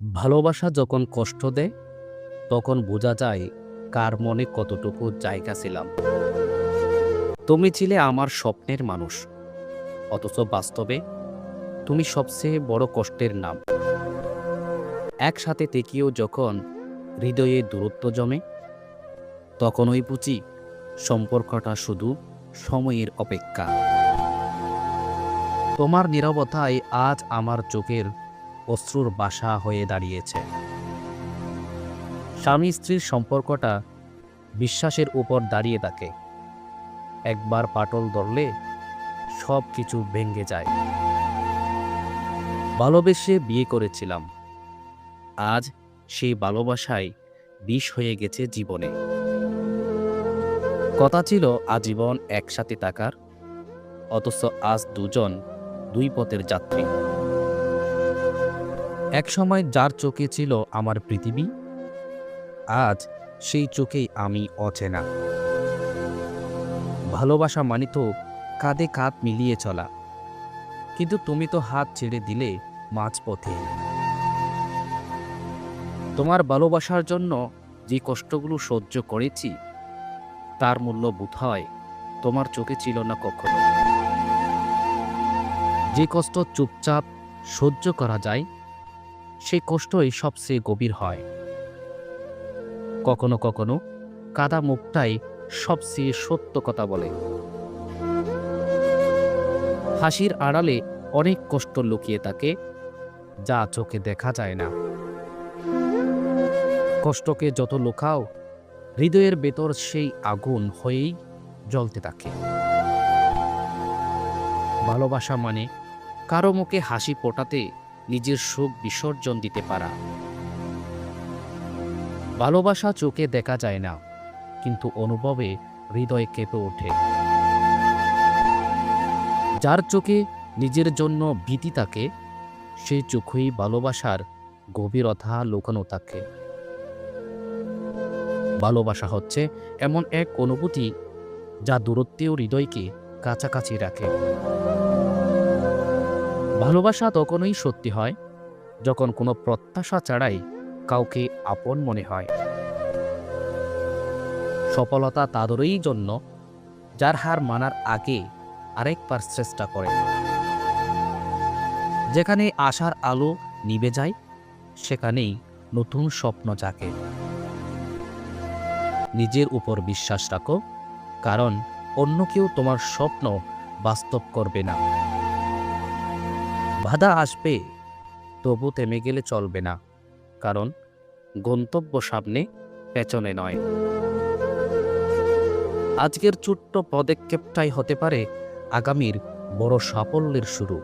ভালোবাসা যখন কষ্ট দেয়, তখন বোঝা যায় কার মনে কতটুকু জায়গা ছিলাম। তুমি ছিলে আমার স্বপ্নের মানুষ, অথচ বাস্তবে তুমি সবচেয়ে বড় কষ্টের নাম। একসাথে থেকেও যখন হৃদয়ে দূরত্ব জমে তখন তখনই বুঝি সম্পর্কটা শুধু সময়ের অপেক্ষা। তোমার নিরবতায় আজ আমার চোখের অশ্রুর বাসা হয়ে দাঁড়িয়েছে। স্বামী স্ত্রীর সম্পর্কটা বিশ্বাসের উপর দাঁড়িয়ে থাকে। একবার পাটল ধরলে সব কিছু ভেঙে যায়। ভালোবেসে বিয়ে করেছিলাম। আজ সেই ভালোবাসায় বিষ হয়ে গেছে জীবনে। কথা ছিল আজীবন একসাথে থাকার, অথচ আজ দুজন দুই পথের যাত্রী। একসময় যার চোখে ছিল আমার পৃথিবী, আজ সেই চোখেই আমি অচেনা। ভালোবাসা মানে তো কাঁধে কাঁধ মিলিয়ে চলা। কিন্তু তুমি তো হাত ছেড়ে দিলে মাঝপথে। তোমার ভালোবাসার জন্য যে কষ্টগুলো সহ্য করেছি, তার মূল্য বোধ হয় তোমার চোখে ছিল না কখনো। যে কষ্ট চুপচাপ সহ্য করা যায় সেই কষ্টই সবচেয়ে গভীর হয়। কখনো কখনো কাদা মুখটাই সবচেয়ে সত্য কথা বলে। হাসির আড়ালে অনেক কষ্ট লুকিয়ে থাকে, যা চোখে দেখা যায় না। কষ্টকে যত লুকাও, হৃদয়ের ভেতর সেই আগুন হয়েই জ্বলতে থাকে। ভালোবাসা মানে কারও মুখে হাসি ফোটাতে নিজের সুখ বিসর্জন দিতে পারা। ভালোবাসা চোখে দেখা যায় না, কিন্তু অনুভবে হৃদয় কেঁপে ওঠে। যার চোখে নিজের জন্য ভীতি থাকে সেই চোখেই ভালোবাসার গভীরতা লুকানো থাকে। ভালোবাসা হচ্ছে এমন এক অনুভূতি যা দূরত্বেও হৃদয়কে কাছাকাছি রাখে। ভালোবাসা তখনই সত্যি হয় যখন কোনো প্রত্যাশা ছাড়াই কাউকে আপন মনে হয়। সফলতা তাদেরই জন্য যার হার মানার আগে আরেকবার চেষ্টা করে। যেখানে আশার আলো নিভে যায়, সেখানেই নতুন স্বপ্ন জাগে। নিজের উপর বিশ্বাস রাখো, কারণ অন্য কেউ তোমার স্বপ্ন বাস্তব করবে না। বাধা আসবে, তবু থেমে গেলে চলবে না, কারণ গন্তব্য সামনে, পেছনে নয়। আজকের ছোট্ট পদক্ষেপটাই হতে পারে আগামীর বড় সাফল্যের শুরু।